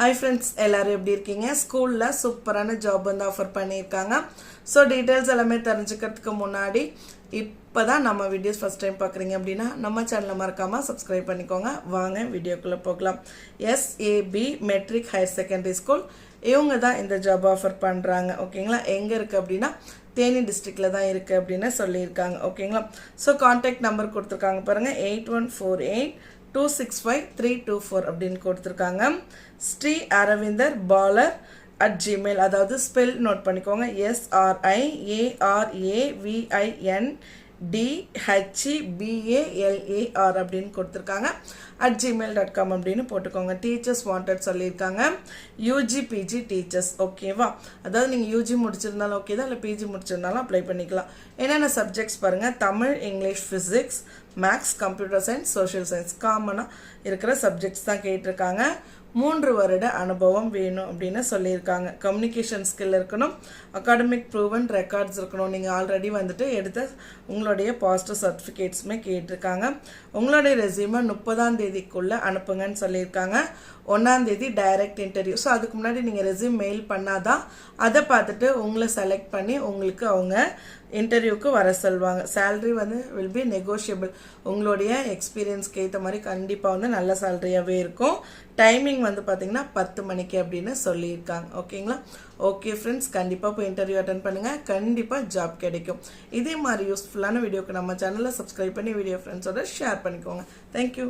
Hi friends எல்லாரும் எப்படி இருக்கீங்க? ஸ்கூலில் சூப்பரான ஜாப் வந்து ஆஃபர் பண்ணியிருக்காங்க. ஸோ டீட்டெயில்ஸ் எல்லாமே தெரிஞ்சுக்கிறதுக்கு முன்னாடி இப்போ தான் நம்ம வீடியோஸ் ஃபஸ்ட் டைம் பார்க்குறீங்க அப்படின்னா நம்ம சேனலை மறக்காமல் சப்ஸ்கிரைப் பண்ணிக்கோங்க. வாங்க வீடியோக்குள்ளே போகலாம். SAP matric higher secondary school இவங்க தான் இந்த ஜாப் ஆஃபர் பண்ணுறாங்க ஓகேங்களா எங்கே இருக்குது அப்படின்னா தேனி டிஸ்ட்ரிக்டில் தான் இருக்குது அப்படின்னு சொல்லியிருக்காங்க. ஓகேங்களா ஸோ காண்டாக்ட் நம்பர் கொடுத்துருக்காங்க பாருங்கள் eight one four eight two six five three two four அப்படின்னு கொடுத்துருக்காங்க. ஸ்ரீ அரவிந்தர் பாலர் அட் ஜிமெயில் அதாவது ஸ்பெல் நோட் பண்ணிக்கோங்க. எஸ்ஆர்ஐ ஏஆர்ஏவிஐஎன் டிஹெச்இ பிஏஎல்ஏஆர் அப்படின்னு கொடுத்துருக்காங்க. அட் ஜிமெயில் டாட் காம் அப்படின்னு போட்டுக்கோங்க. டீச்சர்ஸ் வாண்டட் சொல்லியிருக்காங்க. யூஜி பிஜி டீச்சர்ஸ் ஓகேவா அதாவது நீங்கள் யூஜி முடிச்சிருந்தாலும் ஓகே தான் இல்லை பிஜி முடிச்சிருந்தாலும் அப்ளை பண்ணிக்கலாம். என்னென்ன சப்ஜெக்ட்ஸ் பாருங்கள் Tamil English physics maths computer science social science காமனாக இருக்கிற சப்ஜெக்ட்ஸ் தான் கேட்டிருக்காங்க. மூன்று வருட அனுபவம் வேணும் அப்படின்னு சொல்லியிருக்காங்க. கம்யூனிகேஷன் ஸ்கில் இருக்கணும். அகாடமிக் ப்ரூவன் ரெக்கார்ட்ஸ் இருக்கணும். நீங்கள் ஆல்ரெடி வந்துட்டு எடுத்த உங்களுடைய பாசிட்டிவ் சர்டிஃபிகேட்ஸுமே கேட்டிருக்காங்க. உங்களுடைய ரெசியூமை முப்பதாம் தேதிக்குள்ளே அனுப்புங்கன்னு சொல்லியிருக்காங்க. ஒன்றாம் தேதி டைரக்ட் இன்டர்வியூ ஸோ அதுக்கு முன்னாடி நீங்கள் ரெசியூம் மெயில் பண்ணாதான் அதை பார்த்துட்டு உங்களை செலக்ட் பண்ணி உங்களுக்கு அவங்க இன்டர்வியூக்கு வர சொல்லுவாங்க சேல்ரி வந்து வில் பி நெகோஷியபிள் உங்களுடைய எக்ஸ்பீரியன்ஸ்க்கு ஏற்ற மாதிரி கண்டிப்பாக வந்து நல்ல சேலரியாகவே இருக்கும். டைமிங் வந்து பார்த்தீங்கன்னா பத்து மணிக்கு அப்படின்னு சொல்லியிருக்காங்க. ஓகேங்களா? ஓகே ஃப்ரெண்ட்ஸ் கண்டிப்பாக போய் இன்டர்வியூ அட்டன் பண்ணுங்கள் கண்டிப்பாக ஜாப் கிடைக்கும். இதே மாதிரி யூஸ்ஃபுல்லான வீடியோக்கு நம்ம சேனலை சப்ஸ்கிரைப் பண்ணி வீடியோ ஃப்ரெண்ட்ஸோட ஷேர் பண்ணிக்கோங்க. தேங்க்யூ